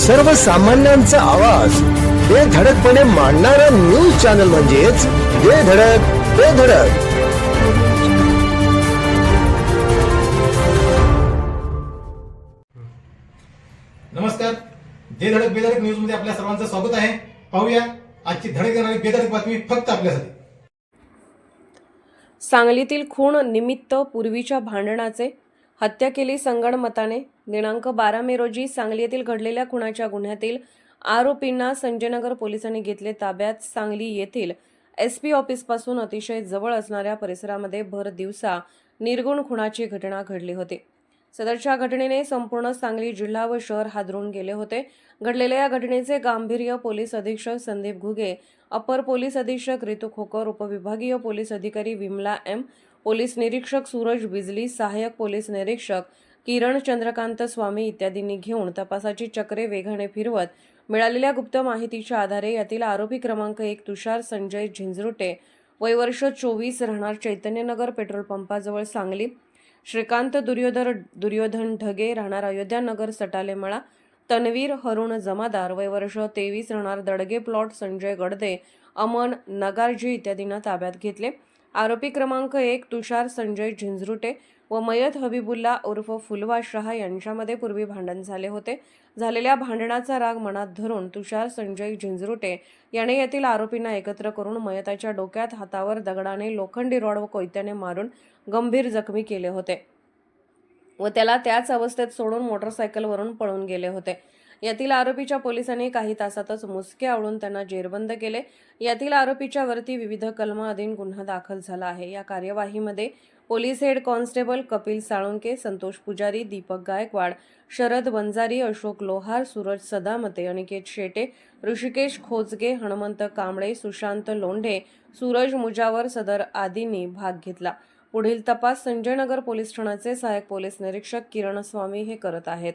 सर्वसामान्यांचा आवाज. बेधडकपणे मांडणारा न्यूज चॅनल म्हणजेच बेधडक बेधडक नमस्कार. जे धडक बेधडक न्यूजमध्ये आपल्या सर्वांचं स्वागत आहे. पाहूया आजची धडक देणारी बेधडक बातमी फक्त आपल्यासाठी. सांगलीतील खूण निमित्त पूर्वीच्या भांडणाचे हत्या केली संगणमताने दिनांक बारा मे रोजी सांगली येथील घडलेल्या खुनाच्या गुन्ह्यातील आरोपींना संजयनगर पोलिसांनी घेतले ताब्यात. सांगली येथील एस पी ऑफिसपासून अतिशय जवळ असणाऱ्या परिसरामध्ये भर दिवसा निर्गुण खुणाची घटना घडली होती. सदरच्या घटनेने संपूर्ण सांगली जिल्हा व शहर हादरून गेले होते. घडलेल्या या घटनेचे गांभीर्य पोलीस अधीक्षक संदीप घुगे अपर पोलीस अधीक्षक रितू खोकर उपविभागीय पोलीस अधिकारी विमला एम पोलीस निरीक्षक सूरज बिजली सहाय्यक पोलीस निरीक्षक किरण चंद्रकांत स्वामी इत्यादींनी घेऊन तपासाची चक्रे वेगाने फिरवत मिळालेल्या गुप्त माहितीच्या आधारे यातील आरोपी क्रमांक एक तुषार संजय झिंझरुटे वयवर्ष चोवीस राहणार चैतन्यनगर पेट्रोल पंपाजवळ सांगली. श्रीकांत दुर्योधर दुर्योधन ढगे राहणार अयोध्यानगर सटालेमळा. तन्वीर हरुण जमादार वयवर्ष तेवीस राहणार दडगे प्लॉट संजय गडदे अमन नगारजी इत्यादींना ताब्यात घेतले. आरोपी क्रमांक एक तुषार संजय झिंझरुटे व मयत हबीबुल्ला उर्फ फुलवा शहा यांच्यामध्ये पूर्वी भांडण झाले होते. झालेल्या भांडणाचा राग मनात धरून तुषार संजय झिंझरुटे याने येथील आरोपींना एकत्र करून मयताच्या डोक्यात हातावर दगडाने लोखंडी रॉड व कोयत्याने मारून गंभीर जखमी केले होते व त्याला त्याच अवस्थेत सोडून मोटरसायकलवरून पळून गेले होते. यातील आरोपीच्या पोलिसांनी काही तासातच मुसके आवळून त्यांना जेरबंद केले. यातील आरोपीच्या वरती विविध कलमा अधीन गुन्हा दाखल झाला आहे. या कार्यवाहीमध्ये police head constable Kapil Salunke Santosh Pujari Deepak Gaikwad Sharad Vanjari Ashok लोहार सूरज सदामते अनिकेत शेटे ऋषिकेश खोजगे हनुमंत कांबळे सुशांत लोंढे सूरज मुजावर सदर आदींनी भाग घेतला. पुढील तपास संजयनगर पोलीस ठाण्याचे सहाय्यक पोलीस निरीक्षक किरण स्वामी हे करत आहेत.